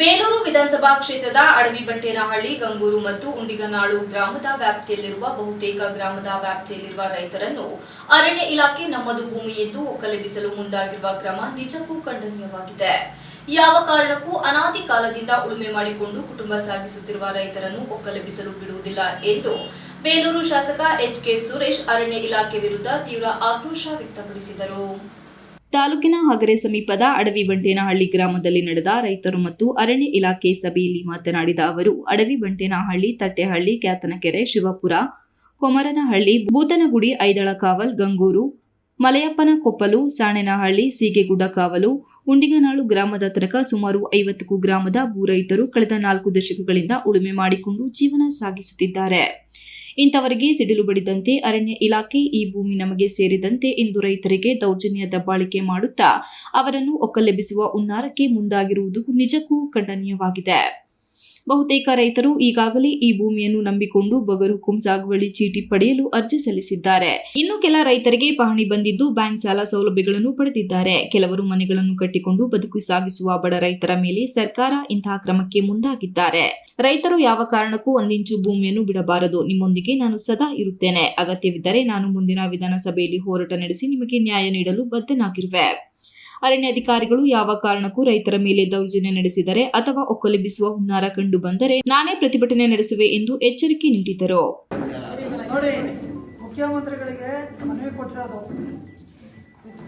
ಬೇಲೂರು ವಿಧಾನಸಭಾ ಕ್ಷೇತ್ರದ ಅಡವಿ ಬಂಟೇನಹಳ್ಳಿ ಗಂಗೂರು ಮತ್ತು ಉಂಡಿಗನಾಳು ಗ್ರಾಮದ ವ್ಯಾಪ್ತಿಯಲ್ಲಿರುವ ಬಹುತೇಕ ಗ್ರಾಮದ ವ್ಯಾಪ್ತಿಯಲ್ಲಿರುವ ರೈತರನ್ನು ಅರಣ್ಯ ಇಲಾಖೆ ನಮ್ಮದು ಭೂಮಿ ಎಂದು ಒಕ್ಕಲೆಬ್ಬಿಸಲು ಮುಂದಾಗಿರುವ ಕ್ರಮ ನಿಜಕ್ಕೂ ಖಂಡನೀಯವಾಗಿದೆ. ಯಾವ ಕಾರಣಕ್ಕೂ ಅನಾದಿ ಕಾಲದಿಂದ ಉಳುಮೆ ಮಾಡಿಕೊಂಡು ಕುಟುಂಬ ಸಾಗಿಸುತ್ತಿರುವ ರೈತರನ್ನು ಒಕ್ಕಲೆಬ್ಬಿಸಲು ಬಿಡುವುದಿಲ್ಲ ಎಂದು ಬೇಲೂರು ಶಾಸಕ ಎಚ್ ಕೆ ಸುರೇಶ್ ಅರಣ್ಯ ಇಲಾಖೆ ವಿರುದ್ಧ ತೀವ್ರ ಆಕ್ರೋಶ ವ್ಯಕ್ತಪಡಿಸಿದರು. ತಾಲೂಕಿನ ಹಗರೆ ಸಮೀಪದ ಅಡವಿ ಬಂಟೇನಹಳ್ಳಿ ಗ್ರಾಮದಲ್ಲಿ ನಡೆದ ರೈತರು ಮತ್ತು ಅರಣ್ಯ ಇಲಾಖೆ ಸಭೆಯಲ್ಲಿ ಮಾತನಾಡಿದ ಅವರು ಅಡವಿ ಬಂಟೇನಹಳ್ಳಿ ತಟ್ಟೆಹಳ್ಳಿ, ಕ್ಯಾತನಕೆರೆ, ಶಿವಪುರ, ಕೊಮರನಹಳ್ಳಿ ಬೂತನಗುಡಿ ಐದಳಕಾವಲ್, ಗಂಗೂರು ಮಲಯಪ್ಪನ ಕೊಪ್ಪಲು ಸಾಣೆನಹಳ್ಳಿ ಸೀಗೆಗುಡ್ಡ ಕಾವಲು ಉಂಡಿಗನಾಳು ಗ್ರಾಮದ ತನಕ ಸುಮಾರು ಐವತ್ತಕ್ಕೂ ಗ್ರಾಮದ ಭೂ ರೈತರು ಕಳೆದ ನಾಲ್ಕು ದಶಕಗಳಿಂದ ಉಳುಮೆ ಮಾಡಿಕೊಂಡು ಜೀವನ ಸಾಗಿಸುತ್ತಿದ್ದಾರೆ. ಇಂಥವರಿಗೆ ಸಿಡಿಲು ಬಡಿದಂತೆ ಅರಣ್ಯ ಇಲಾಖೆ ಈ ಭೂಮಿ ನಮಗೆ ಸೇರಿದಂತೆ ಎಂದು ರೈತರಿಗೆ ದೌರ್ಜನ್ಯ ದಬ್ಬಾಳಿಕೆ ಮಾಡುತ್ತಾ ಅವರನ್ನು ಒಕ್ಕಲೆಬ್ಬಿಸುವ ಹುನ್ನಾರಕ್ಕೆ ಮುಂದಾಗಿರುವುದು ನಿಜಕ್ಕೂ ಖಂಡನೀಯವಾಗಿದೆ. ಬಹುತೇಕ ರೈತರು ಈಗಾಗಲೇ ಈ ಭೂಮಿಯನ್ನು ನಂಬಿಕೊಂಡು ಬಗರುಕುಂ ಸಾಗುವಳಿ ಚೀಟಿ ಪಡೆಯಲು ಅರ್ಜಿ ಸಲ್ಲಿಸಿದ್ದಾರೆ. ಇನ್ನು ಕೆಲ ರೈತರಿಗೆ ಪಹಣಿ ಬಂದಿದ್ದು ಬ್ಯಾಂಕ್ ಸಾಲ ಸೌಲಭ್ಯಗಳನ್ನು ಪಡೆದಿದ್ದಾರೆ. ಕೆಲವರು ಮನೆಗಳನ್ನು ಕಟ್ಟಿಕೊಂಡು ಬದುಕು ಸಾಗಿಸುವ ಬಡ ರೈತರ ಮೇಲೆ ಸರ್ಕಾರ ಇಂತಹ ಕ್ರಮಕ್ಕೆ ಮುಂದಾಗಿದ್ದಾರೆ. ರೈತರು ಯಾವ ಕಾರಣಕ್ಕೂ ಒಂದಿಂಚು ಭೂಮಿಯನ್ನು ಬಿಡಬಾರದು. ನಿಮ್ಮೊಂದಿಗೆ ನಾನು ಸದಾ ಇರುತ್ತೇನೆ. ಅಗತ್ಯವಿದ್ದರೆ ನಾನು ಮುಂದಿನ ವಿಧಾನಸಭೆಯಲ್ಲಿ ಹೋರಾಟ ನಡೆಸಿ ನಿಮಗೆ ನ್ಯಾಯ ನೀಡಲು ಬದ್ಧನಾಗಿರುವೆ. ಅರಣ್ಯಾಧಿಕಾರಿಗಳು ಯಾವ ಕಾರಣಕ್ಕೂ ರೈತರ ಮೇಲೆ ದೌರ್ಜನ್ಯ ನಡೆಸಿದರೆ ಅಥವಾ ಒಕ್ಕಲೆಬ್ಬಿಸುವ ಹುನ್ನಾರ ಕಂಡು ಬಂದರೆ ನಾನೇ ಪ್ರತಿಭಟನೆ ನಡೆಸುವೆ ಎಂದು ಎಚ್ಚರಿಕೆ ನೀಡಿದರು. ನೋಡಿ ಮುಖ್ಯಮಂತ್ರಿಗಳಿಗೆ ಮನವಿ ಕೊಟ್ಟಿರೋದು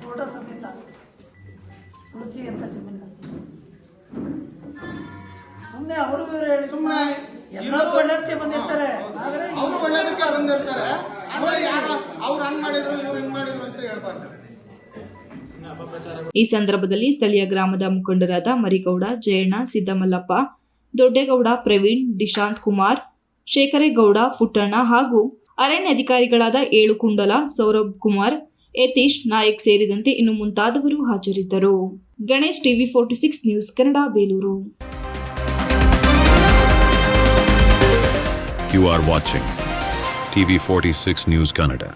ಫೋಟೋ ಸಮೇತ ತುಳಸಿ ಅಂತ ಜಮೀನ ಸುಮ್ಮನೆ ಅವರು ಇವರು ಹೇಳಿ ಸುಮ್ಮನೆ ಎಲ್ಲರೂ ಒಳ್ಳೆದಕ್ಕೆ ಬಂದಿರ್ತಾರೆ. ಅವರು ಒಳ್ಳೆದಕ್ಕೆ ಒಳ್ಳೇದಕ್ಕೆ ಬಂದಿರ್ತಾರೆ. ಆದ್ರೆ ಯಾರು ಅವ್ರು ಹಂಗ್ ಮಾಡಿದ್ರು ಇವ್ರು ಹಿಂಗ್ ಮಾಡಿದ್ರು ಅಂತ ಹೇಳ್ಬಾರ್ದು. ಈ ಸಂದರ್ಭದಲ್ಲಿ ಸ್ಥಳೀಯ ಗ್ರಾಮದ ಮುಖಂಡರಾದ ಮರಿಗೌಡ, ಜಯಣ್ಣ, ಸಿದ್ದಮಲ್ಲಪ್ಪ, ದೊಡ್ಡೇಗೌಡ, ಪ್ರವೀಣ್, ಡಿಶಾಂತ್ ಕುಮಾರ್, ಶೇಖರೇಗೌಡ, ಪುಟ್ಟಣ್ಣ ಹಾಗೂ ಅರಣ್ಯ ಅಧಿಕಾರಿಗಳಾದ ಏಳುಕುಂಡಲ ಸೌರಭ್ ಕುಮಾರ್, ಯತೀಶ್ ನಾಯಕ್ ಸೇರಿದಂತೆ ಇನ್ನು ಮುಂತಾದವರು ಹಾಜರಿದ್ದರು Ganesh TV forty six news Kannada, Belur You are watching TV46 News Canada.